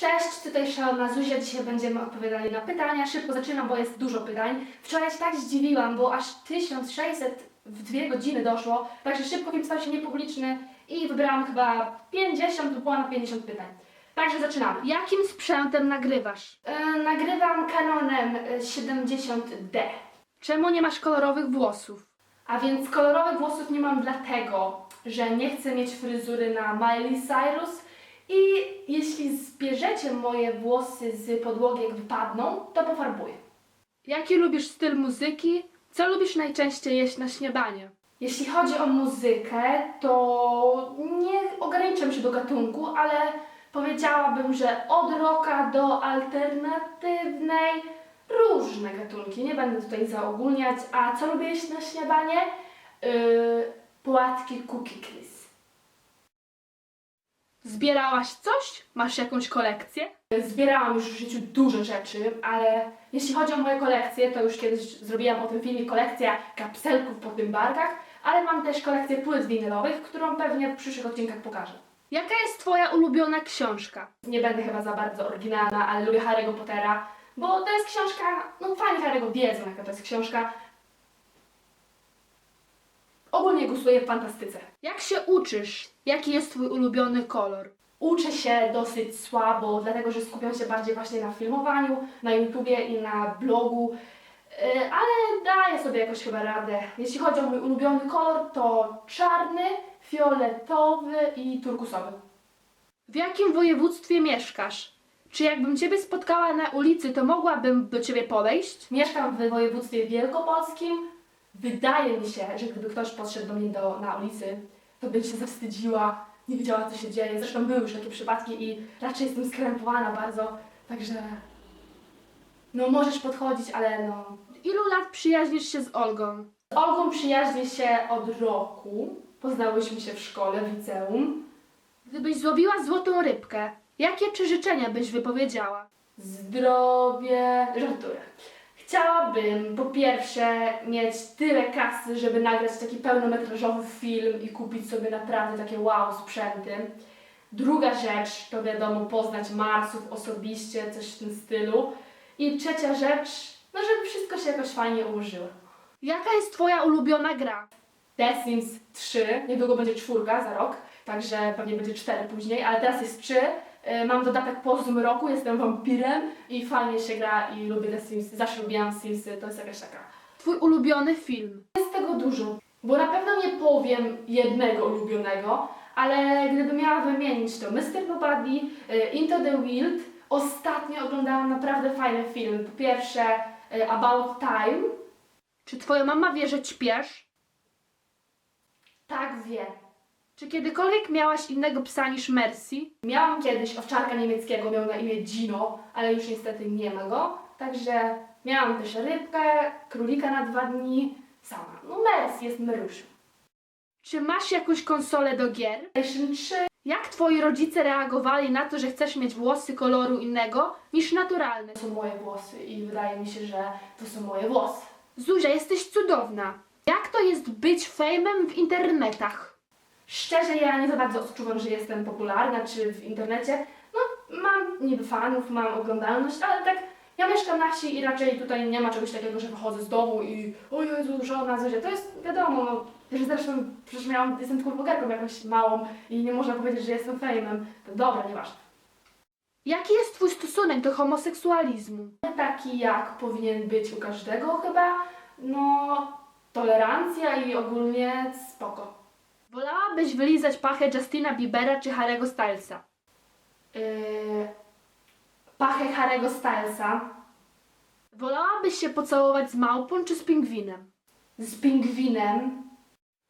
Cześć, tutaj Szalona Zuzia. Dzisiaj będziemy odpowiadali na pytania. Szybko zaczynam, bo jest dużo pytań. Wczoraj się tak zdziwiłam, bo aż 1600 w dwie godziny doszło, także szybko film stał się niepubliczny i wybrałam chyba 50 lub ponad 50 pytań. Także zaczynamy. Jakim sprzętem nagrywasz? E, nagrywam Canonem e, 70D. Czemu nie masz kolorowych włosów? A więc kolorowych włosów nie mam dlatego, że nie chcę mieć fryzury na Miley Cyrus i jeśli zbierzecie moje włosy z podłogi jak wypadną, to pofarbuję. Jaki lubisz styl muzyki? Co lubisz najczęściej jeść na śniadanie? Jeśli chodzi o muzykę, to nie ograniczam się do gatunku, ale powiedziałabym, że od rocka do alternatywnej różne gatunki. Nie będę tutaj zaogólniać. A co lubię jeść na śniadanie? Yy, płatki Cookie Crisp. Zbierałaś coś? Masz jakąś kolekcję? Zbierałam już w życiu dużo rzeczy, ale jeśli chodzi o moje kolekcje, to już kiedyś zrobiłam o tym filmie kolekcja kapselków po tym barkach, ale mam też kolekcję płyt winylowych, którą pewnie w przyszłych odcinkach pokażę. Jaka jest twoja ulubiona książka? Nie będę chyba za bardzo oryginalna, ale lubię Harry'ego Pottera, bo to jest książka, no fani Harry'ego wiedzą jaka to jest książka. Ogólnie głosuję w fantastyce. Jak się uczysz? Jaki jest twój ulubiony kolor? Uczę się dosyć słabo, dlatego że skupiam się bardziej właśnie na filmowaniu, na YouTubie i na blogu, Yy, ale daję sobie jakoś chyba radę. Jeśli chodzi o mój ulubiony kolor, to czarny, fioletowy i turkusowy. W jakim województwie mieszkasz? Czy jakbym ciebie spotkała na ulicy, to mogłabym do ciebie podejść? Mieszkam w województwie wielkopolskim. Wydaje mi się, że gdyby ktoś podszedł do mnie do, na ulicy, to bym się zawstydziła, nie wiedziała co się dzieje. Zresztą były już takie przypadki i raczej jestem skrępowana bardzo, także no możesz podchodzić, ale no Ilu lat przyjaźnisz się z Olgą? Z Olgą przyjaźnię się od roku. Poznałyśmy się w szkole, w liceum. Gdybyś złowiła złotą rybkę, jakie trzy życzenia byś wypowiedziała? Zdrowie. Żartuję. Chciałabym po pierwsze mieć tyle kasy, żeby nagrać taki pełnometrażowy film i kupić sobie naprawdę takie wow sprzęty. Druga rzecz to wiadomo poznać Marsów osobiście, coś w tym stylu. I trzecia rzecz, no żeby wszystko się jakoś fajnie ułożyło. Jaka jest twoja ulubiona gra? The Sims 3, niedługo będzie czwórka za rok, także pewnie będzie cztery później, ale teraz jest 3. Yy, Mam dodatek po zmroku, jestem wampirem i fajnie się gra i lubię The Sims. Zawsze lubiłam Simsy, to jest jakaś taka. Twój ulubiony film? Jest tego dużo, bo na pewno nie powiem jednego ulubionego, ale gdybym miała wymienić to Mr. Nobody, yy, Into the Wild. Ostatnio oglądałam naprawdę fajne filmy. Po pierwsze yy, About Time. Czy twoja mama wie, że ćpiesz? Tak wie. Czy kiedykolwiek miałaś innego psa niż Mercy? Miałam kiedyś owczarka niemieckiego, miał na imię Gino, ale już niestety nie ma go. Także miałam też rybkę, królika na dwa dni, sama. No Mercy jest Marysią. Czy masz jakąś konsolę do gier? PlayStation 3 Jak twoi rodzice reagowali na to, że chcesz mieć włosy koloru innego niż naturalny? to są moje włosy i wydaje mi się, że to są moje włosy. Zuzia, jesteś cudowna. Jak to jest być fejmem w internetach? Szczerze, ja nie za bardzo odczuwam, że jestem popularna, czy w internecie. No, mam niby fanów, mam oglądalność, ale tak, ja mieszkam na wsi i raczej tutaj nie ma czegoś takiego, że wychodzę z domu i o Jezu, żona, Zuzia. To jest wiadomo, no, że zresztą przecież miałam, jestem tylko blogerką jakąś małą i nie można powiedzieć, że jestem fejmem. To dobra, nieważne. Jaki jest twój stosunek do homoseksualizmu? Taki jak powinien być u każdego chyba, no, tolerancja i ogólnie spoko. Wolałabyś wylizać pachę Justina Biebera czy Harry'ego Stylesa? Yy, pachę Harry'ego Stylesa Wolałabyś się pocałować z małpą czy z pingwinem? z pingwinem,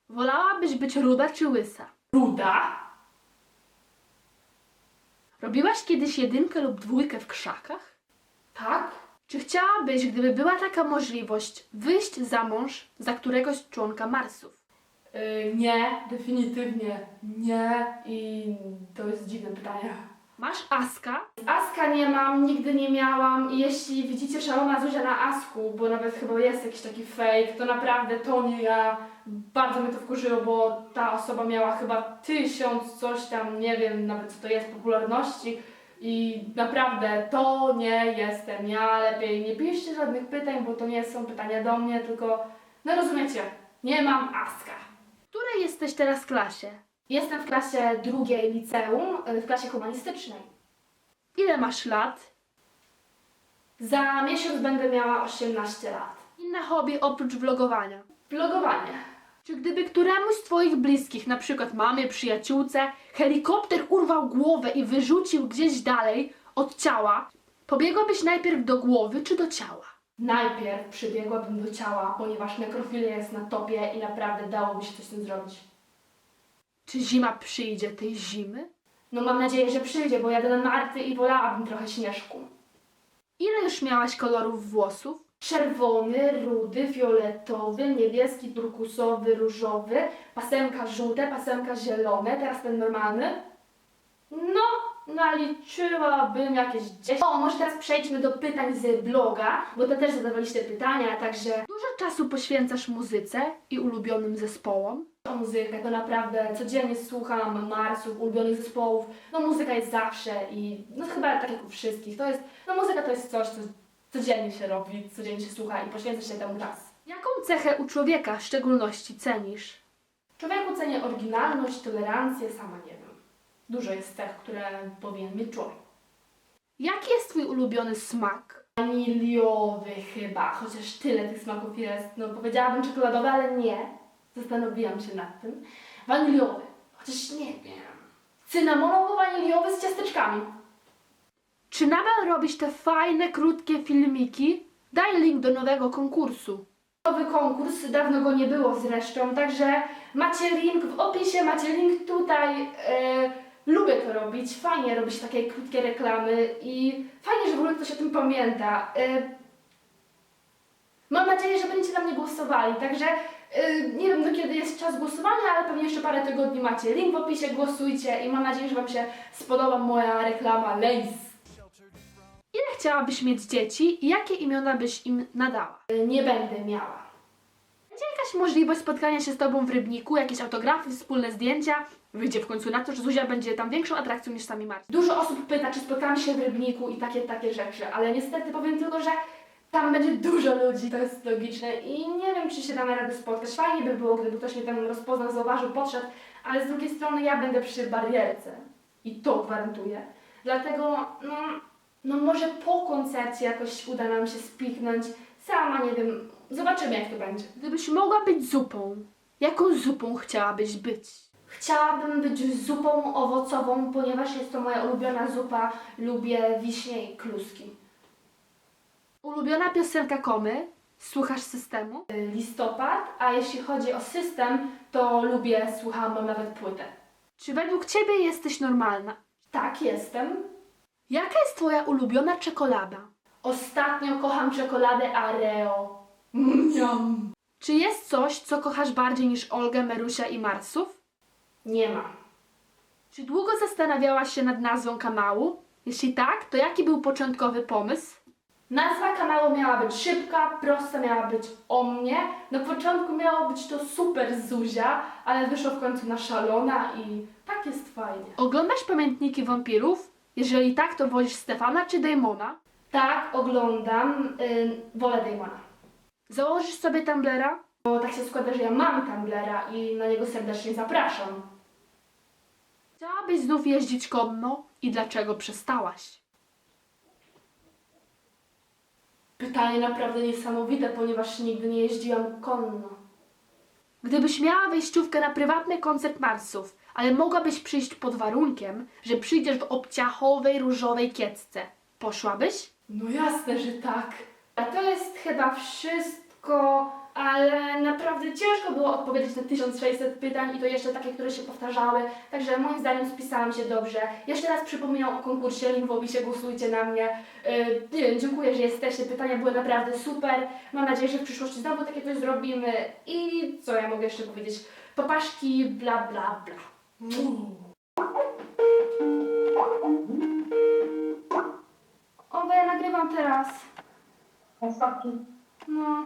Wolałabyś być ruda czy łysa? ruda, Robiłaś kiedyś jedynkę lub dwójkę w krzakach? tak? Czy chciałabyś, gdyby była taka możliwość, wyjść za mąż za któregoś członka Marsów? Yy, nie, definitywnie nie i to jest dziwne pytanie. Masz Aska? Aska nie mam, nigdy nie miałam i jeśli widzicie szalona Zuzia na Asku, bo nawet chyba jest jakiś taki fake, to naprawdę to nie ja. Bardzo mnie to wkurzyło, bo ta osoba miała chyba tysiąc coś tam, nie wiem nawet co to jest, popularności. I naprawdę to nie jestem ja. Lepiej nie piszcie żadnych pytań, bo to nie są pytania do mnie, tylko no rozumiecie, nie mam aska. Której jesteś teraz klasie? Jestem w klasie drugiej liceum, w klasie humanistycznej. Ile masz lat? Za miesiąc będę miała 18 lat. Inne hobby oprócz vlogowania. Vlogowanie. Czy gdyby któremuś z Twoich bliskich, na przykład mamie, przyjaciółce, helikopter urwał głowę i wyrzucił gdzieś dalej od ciała, pobiegłabyś najpierw do głowy czy do ciała? Najpierw przybiegłabym do ciała, ponieważ nekrofilia jest na topie i naprawdę dałoby się coś z tym zrobić. Czy zima przyjdzie tej zimy? No mam nadzieję, że przyjdzie, bo jadę na narty i wolałabym trochę śnieżku. Ile już miałaś kolorów włosów? Czerwony, rudy, fioletowy, niebieski, turkusowy, różowy, pasemka żółte, pasemka zielone, teraz ten normalny. No, naliczyłabym jakieś 10. O, może teraz przejdźmy do pytań z bloga, bo to też zadawaliście pytania, także Dużo czasu poświęcasz muzyce i ulubionym zespołom? o muzykę to naprawdę codziennie słucham Marsów, ulubionych zespołów. No muzyka jest zawsze i no chyba tak jak u wszystkich, to jest, no muzyka to jest coś, co codziennie się robi, codziennie się słucha i poświęca się temu czas. Jaką cechę u człowieka w szczególności cenisz? Człowieku cenię oryginalność, tolerancję, sama nie. Dużo jest cech, które powinien mieć człowiek. Jaki jest Twój ulubiony smak? Waniliowy chyba, chociaż tyle tych smaków jest. No powiedziałabym czekoladowy, ale nie. Zastanowiłam się nad tym. Waniliowy, chociaż nie wiem. Cynamonowo-waniliowy z ciasteczkami. Czy nadal robisz te fajne, krótkie filmiki? Daj link do nowego konkursu. Nowy konkurs, dawno go nie było zresztą, także macie link w opisie, macie link tutaj. E, lubię to robić, fajnie robić takie krótkie reklamy i fajnie, że w ogóle ktoś o tym pamięta. E, mam nadzieję, że będziecie na mnie głosowali, także e, nie wiem do kiedy jest czas głosowania, ale pewnie jeszcze parę tygodni macie. Link w opisie, głosujcie i mam nadzieję, że Wam się spodoba moja reklama Lace. Ile chciałabyś mieć dzieci i jakie imiona byś im nadała? E, nie będę miała. Będzie jakaś możliwość spotkania się z Tobą w Rybniku, jakieś autografy, wspólne zdjęcia? Wyjdzie w końcu na to, że Zuzia będzie tam większą atrakcją niż sami Marcin. Dużo osób pyta, czy spotkamy się w Rybniku i takie, takie rzeczy, ale niestety powiem tylko, że tam będzie dużo ludzi, to jest logiczne i nie wiem, czy się damy radę spotkać. Fajnie by było, gdyby ktoś mnie tam rozpoznał, zauważył, podszedł, ale z drugiej strony ja będę przy barierce i to gwarantuję. Dlatego, no, no może po koncercie jakoś uda nam się spiknąć. Sama nie wiem, zobaczymy jak to będzie. Gdybyś mogła być zupą, jaką zupą chciałabyś być? Chciałabym być zupą owocową, ponieważ jest to moja ulubiona zupa. Lubię wiśnie i kluski. Ulubiona piosenka Komy? Słuchasz systemu? listopad, a jeśli chodzi o system, to lubię, słucham, mam nawet płytę. Czy według Ciebie jesteś normalna? Tak, jestem. Jaka jest Twoja ulubiona czekolada? Ostatnio kocham czekoladę Areo. Mniam. Czy jest coś, co kochasz bardziej niż Olgę, Merusia i Marsów? Nie ma. Czy długo zastanawiałaś się nad nazwą kanału? Jeśli tak, to jaki był początkowy pomysł? Nazwa kanału miała być szybka, prosta miała być o mnie. Na początku miało być to super Zuzia, ale wyszło w końcu na szalona i tak jest fajnie. Oglądasz pamiętniki wampirów? Jeżeli tak, to wolisz Stefana czy Damona? Tak, oglądam. Yy, wolę Damona. Założysz sobie Tumblera? Bo tak się składa, że ja mam Tumblera i na niego serdecznie zapraszam. Chciałabyś znów jeździć konno i dlaczego przestałaś? Pytanie naprawdę niesamowite, ponieważ nigdy nie jeździłam konno. Gdybyś miała wejściówkę na prywatny koncert Marsów, ale mogłabyś przyjść pod warunkiem, że przyjdziesz w obciachowej, różowej kiecce, poszłabyś? No jasne, że tak. A to jest chyba wszystko, ale naprawdę ciężko było odpowiedzieć na 1600 pytań i to jeszcze takie, które się powtarzały. Także moim zdaniem spisałam się dobrze. Jeszcze raz przypominam o konkursie, opisie, głosujcie na mnie. Yy, dziękuję, że jesteście. Pytania były naprawdę super. Mam nadzieję, że w przyszłości znowu takie coś zrobimy. I co ja mogę jeszcze powiedzieć? Papaszki, bla bla bla. O, bo ja nagrywam teraz. Ostatni. No.